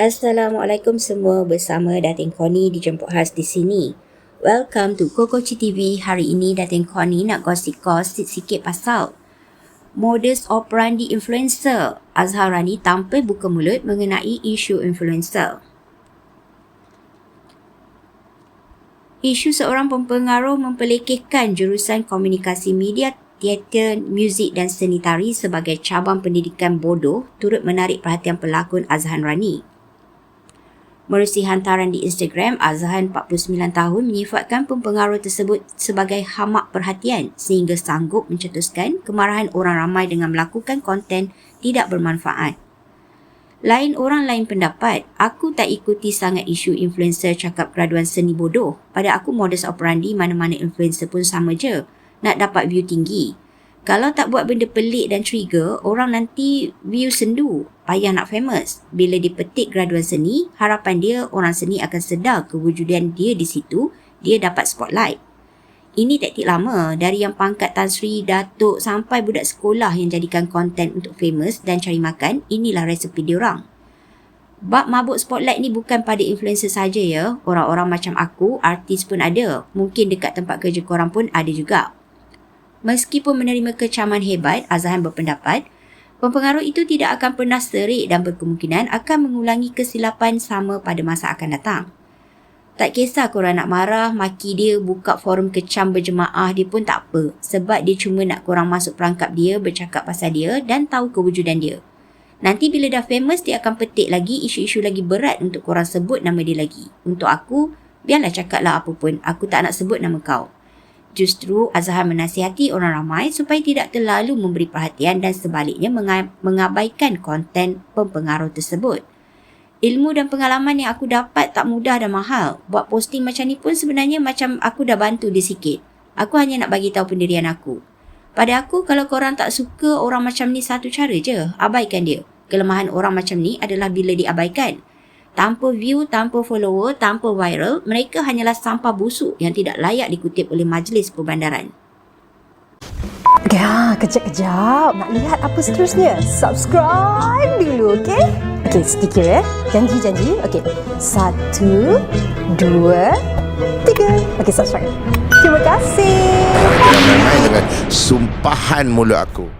Assalamualaikum semua bersama Datin Koni dijemput khas di sini. Welcome to Kokoci TV. Hari ini Datin Koni nak gosip-gosip sikit pasal modus operandi influencer. Azhar Rani tampil buka mulut mengenai isu influencer. Isu seorang pempengaruh mempelekehkan jurusan komunikasi media teater, muzik dan seni tari sebagai cabang pendidikan bodoh turut menarik perhatian pelakon Azhan Rani. Merusi hantaran di Instagram, Azhan 49 tahun menyifatkan pempengaruh tersebut sebagai hamak perhatian sehingga sanggup mencetuskan kemarahan orang ramai dengan melakukan konten tidak bermanfaat. Lain orang lain pendapat, aku tak ikuti sangat isu influencer cakap graduan seni bodoh. Pada aku modus operandi mana-mana influencer pun sama je, nak dapat view tinggi. Kalau tak buat benda pelik dan trigger, orang nanti view sendu, payah nak famous. Bila dipetik graduan seni, harapan dia orang seni akan sedar kewujudan dia di situ, dia dapat spotlight. Ini taktik lama dari yang pangkat Tan Sri, Datuk sampai budak sekolah yang jadikan konten untuk famous dan cari makan, inilah resepi diorang. Bab mabuk spotlight ni bukan pada influencer saja ya. Orang-orang macam aku, artis pun ada. Mungkin dekat tempat kerja korang pun ada juga. Meskipun menerima kecaman hebat, Azhan berpendapat, pempengaruh itu tidak akan pernah serik dan berkemungkinan akan mengulangi kesilapan sama pada masa akan datang. Tak kisah korang nak marah, maki dia, buka forum kecam berjemaah dia pun tak apa. Sebab dia cuma nak korang masuk perangkap dia, bercakap pasal dia dan tahu kewujudan dia. Nanti bila dah famous, dia akan petik lagi isu-isu lagi berat untuk korang sebut nama dia lagi. Untuk aku, biarlah cakaplah apa pun. Aku tak nak sebut nama kau. Justru Azhar menasihati orang ramai supaya tidak terlalu memberi perhatian dan sebaliknya mengabaikan konten pempengaruh tersebut. Ilmu dan pengalaman yang aku dapat tak mudah dan mahal. Buat posting macam ni pun sebenarnya macam aku dah bantu dia sikit. Aku hanya nak bagi tahu pendirian aku. Pada aku, kalau korang tak suka orang macam ni satu cara je, abaikan dia. Kelemahan orang macam ni adalah bila diabaikan tanpa view, tanpa follower, tanpa viral, mereka hanyalah sampah busuk yang tidak layak dikutip oleh majlis perbandaran. Ya, kejap-kejap. Nak lihat apa seterusnya? Subscribe dulu, okey? Okey, sedikit ya. Janji-janji. Okey. Satu, dua, tiga. Okey, subscribe. Terima kasih. Dengan sumpahan mulut aku.